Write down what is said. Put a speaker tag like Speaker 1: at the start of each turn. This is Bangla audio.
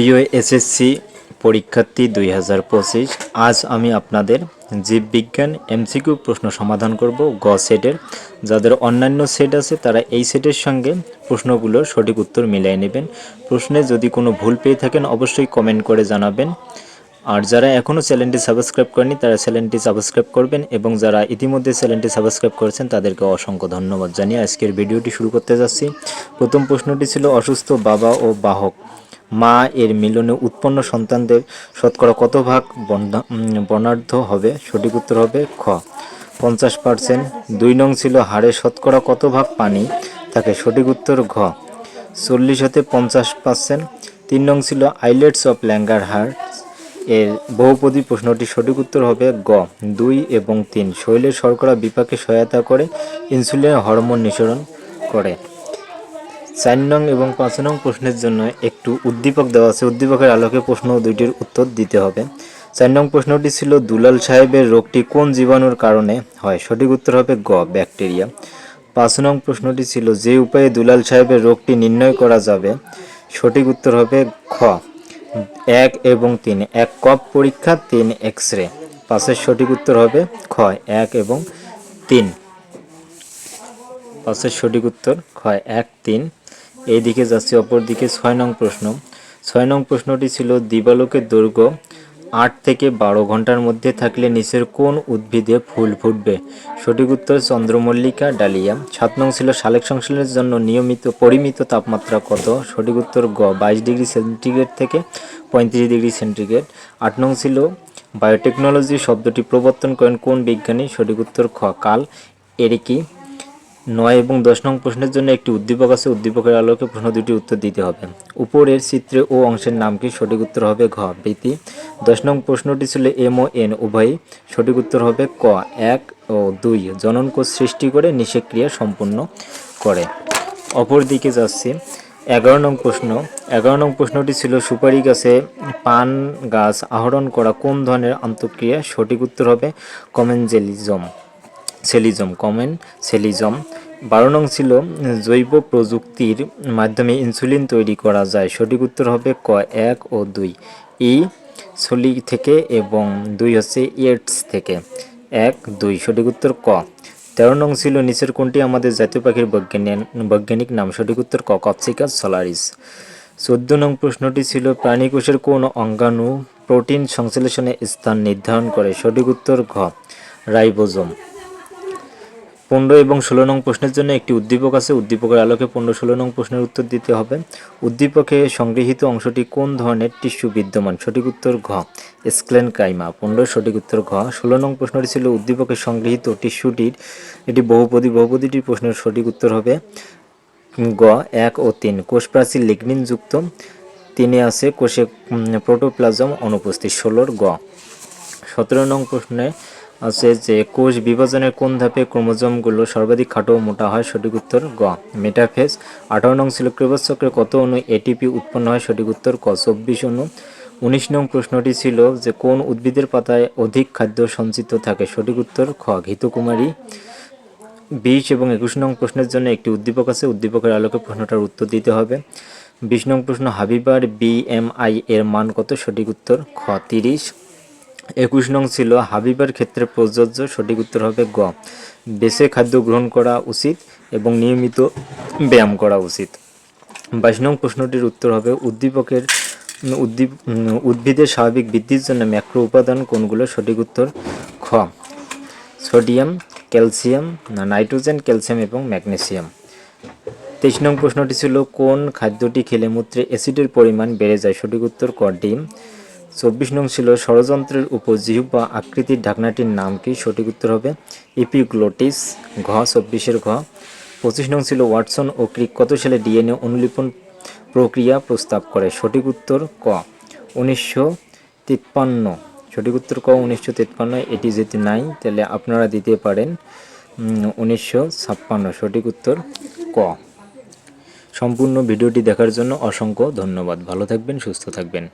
Speaker 1: প্রিয় এসএসসি পরীক্ষার্থী দুই হাজার পঁচিশ। আজ আমি আপনাদের জীববিজ্ঞান এমসিকিউ প্রশ্ন সমাধান করব গ সেটের। যাদের অন্যান্য সেট আছে, তারা এই সেটের সঙ্গে প্রশ্নগুলোর সঠিক উত্তর মিলিয়ে নেবেন। প্রশ্নে যদি কোনো ভুল পেয়ে থাকেন, অবশ্যই কমেন্ট করে জানাবেন। আর যারা এখনও চ্যানেলটি সাবস্ক্রাইব করেনি তারা চ্যানেলটি সাবস্ক্রাইব করবেন এবং যারা ইতিমধ্যে চ্যানেলটি সাবস্ক্রাইব করেছেন, তাদেরকে অসংখ্য ধন্যবাদ জানিয়ে আজকের ভিডিওটি শুরু করতে যাচ্ছি। প্রথম প্রশ্নটি ছিল, অসুস্থ বাবা ও বাহক। মা এর মিলনে উৎপন্ন সন্তানদের শতকরা কত ভাগ বর্ণা- উম, বর্ণাঢ্য হবে? সঠিক উত্তর হবে খ। পঞ্চাশ পার্সেন্ট। দুই নং ছিল হাড়ে শতকরা কত ভাগ পানি? থাকে সঠিক উত্তর ঘ। চল্লিশ হতে পঞ্চাশ পার্সেন্ট। তিন নং ছিল আইলেটস অফ ল্যাঙ্গার হার্ট এর বহুপদী প্রশ্নটি সঠিক উত্তর হবে গ। দুই এবং তিন। শরীরের শর্করা বিপাকে সহায়তা করে ইনসুলিন হরমোন নিঃসরণ করে। চার নং এবং পাঁচ নং প্রশ্নের জন্য একটু উদ্দীপক দেওয়া আছে। উদ্দীপকের আলোকে প্রশ্ন দুইটির উত্তর দিতে হবে। চার নং প্রশ্নটি ছিল, দুলাল সাহেবের রোগটি কোন জীবাণুর কারণে হয়? সঠিক উত্তর হবে গ, ব্যাকটেরিয়া। পাঁচ নং প্রশ্নটি ছিল, যে উপায়ে দুলাল সাহেবের রোগটি নির্ণয় করা যাবে? সঠিক উত্তর হবে খ, এক এবং তিন। এক কপ পরীক্ষা, তিন এক্স রে পাঁচের সঠিক উত্তর হবে খ, এক এবং তিন। পাঁচের সঠিক উত্তর ক্ষয় এক, তিন। এই দিকে যাচ্ছে অপর দিকে ছয় নং প্রশ্ন। ছয় নং প্রশ্নটি ছিল, দিবালোকের দৈর্ঘ্য আট থেকে বারো ঘণ্টার মধ্যে থাকলে নিচের কোন উদ্ভিদে ফুল ফুটবে? সঠিক উত্তর, চন্দ্রমল্লিকা ডালিয়া সাত নং ছিল, সালেক সংশ্লেষের জন্য নিয়মিত পরিমিত তাপমাত্রা কত? সঠিক উত্তর, গ, বাইশ ডিগ্রি সেন্টিগ্রেড থেকে পঁয়ত্রিশ ডিগ্রি সেন্টিগ্রেড। আট নং ছিল, বায়োটেকনোলজি শব্দটি প্রবর্তন করেন কোন বিজ্ঞানী? সঠিক উত্তর, খ কাল এরিকি। নয় এবং দশ নং প্রশ্নের জন্য একটি উদ্দীপক আছে। উদ্দীপকের আলোকে প্রশ্ন দুটি উত্তর দিতে হবে। উপরের চিত্রে ও অংশের নাম কি? সঠিক উত্তর হবে ঘ। বৃতি দশ নং প্রশ্নটি ছিল এম ও এন, উভয়ই সঠিক উত্তর হবে ক। এক ও দুই, জনন কোষ সৃষ্টি করে নিষেক ক্রিয়া সম্পূর্ণ করে। অপর দিকে যাচ্ছি। এগারো নং প্রশ্ন। এগারো নং প্রশ্নটি ছিল, সুপারি গাছে পান গাছ আহরণ করা কোন ধরনের আন্তঃক্রিয়া সঠিক উত্তর হবে? কমেনজেলিজম। সেলিজম। কমেন সেলিজম বারো নং ছিল, জৈব প্রযুক্তির মাধ্যমে ইনসুলিন তৈরি করা যায়। সঠিক উত্তর হবে ক, এক ও দুই। ই সলি থেকে এবং দুই হচ্ছে ইয়েটস থেকে। এক, দুই। সঠিক উত্তর ক। তেরো নং ছিল, নিচের কোনটি আমাদের জাতীয় পাখির বৈজ্ঞানিক নাম? সঠিক উত্তর ক কপসিকাস সোলারিস। চোদ্দ নং প্রশ্নটি ছিল, প্রাণীকোষের কোন অঙ্গাণু প্রোটিন সংশ্লেষণে স্থান নির্ধারণ করে? সঠিক উত্তর ঘ, রাইবোজোম। পনেরো এবং ষোলো নং প্রশ্নের জন্য একটি উদ্দীপক আছে। উদ্দীপকের আলোকে পনেরো ষোলো নং প্রশ্নের উত্তর দিতে হবে। উদ্দীপকে সংগৃহীত অংশটি কোন ধরনের টিস্যু বিদ্যমান? সঠিক উত্তর ঘ। স্ক্লেন কাইমা পনেরো, সঠিক উত্তর ঘ। ষোলো নং প্রশ্নটি ছিল উদ্দীপকে সংগৃহীত টিস্যুটির এটি বহুপদী, বহুপদীটির প্রশ্নের সঠিক উত্তর হবে। গ, এক ও তিন। কোষ প্রাচীর লিগনিন যুক্ত তিনে আছে কোষে প্রোটোপ্লাজম অনুপস্থিত। ষোলোর গ। সতেরো নং প্রশ্নে আছে যে কোষ বিভাজনের কোন ধাপে ক্রোমোজোমগুলো সর্বাধিক খাটো ও মোটা হয় সঠিক উত্তর গ। মেটাফেজ, আঠারো নং ছিল চক্রে কত অনু এটিপি উৎপন্ন হয় সঠিক উত্তর ক। চব্বিশ অণু। উনিশ নং প্রশ্নটি ছিল যে কোন উদ্ভিদের পাতায় অধিক খাদ্য সঞ্চিত থাকে সঠিক উত্তর খ। ঘিতকুমারী। বিশ এবং একুশ নং প্রশ্নের জন্য একটি উদ্দীপক আছে, উদ্দীপকের আলোকে প্রশ্নটার উত্তর দিতে হবে। বিশ নং প্রশ্ন হাবিবার বিএমআই এর মান কত সঠিক উত্তর খ। তিরিশ। একুশ নং ছিল হাবিবার ক্ষেত্রে প্রযোজ্য সঠিক উত্তর হবে গ। বেছে খাদ্য গ্রহণ করা উচিত এবং নিয়মিত ব্যায়াম করা উচিত। বাইশ নং প্রশ্নটির উত্তর হবে উদ্দীপকের উদ্দীপ উদ্ভিদের স্বাভাবিক বৃদ্ধির জন্য ম্যাক্রো উপাদান কোনগুলো? সঠিক উত্তর খ। সোডিয়াম, ক্যালসিয়াম নাইট্রোজেন, ক্যালসিয়াম এবং ম্যাগনেসিয়াম। তেইশ নং প্রশ্নটি ছিল কোন খাদ্যটি খেলে মূত্রে অ্যাসিডের পরিমাণ বেড়ে যায়? সঠিক উত্তর ক, ডিম। চব্বিশ নং ছিল ষড়যন্ত্রের উপজিহ্ব আকৃতির ঢাকনাটির নাম কি? সঠিক উত্তর হবে ইপিগ্লোটিস ঘ, চব্বিশের ঘ। পঁচিশ নং ছিল ওয়াটসন ও ক্রিক, কত সালে ডিএনএ অনুলিপন প্রক্রিয়া প্রস্তাব করে? সঠিক উত্তর ক, উনিশশো তিপ্পান্ন। সঠিক উত্তর ক, উনিশশো তিপ্পান্ন, এটি যদি নাই, তাহলে আপনারা দিতে পারেন উনিশশো ছাপ্পান্ন। সঠিক উত্তর ক। সম্পূর্ণ ভিডিওটি দেখার জন্য অসংখ্য ধন্যবাদ। ভালো থাকবেন, সুস্থ থাকবেন।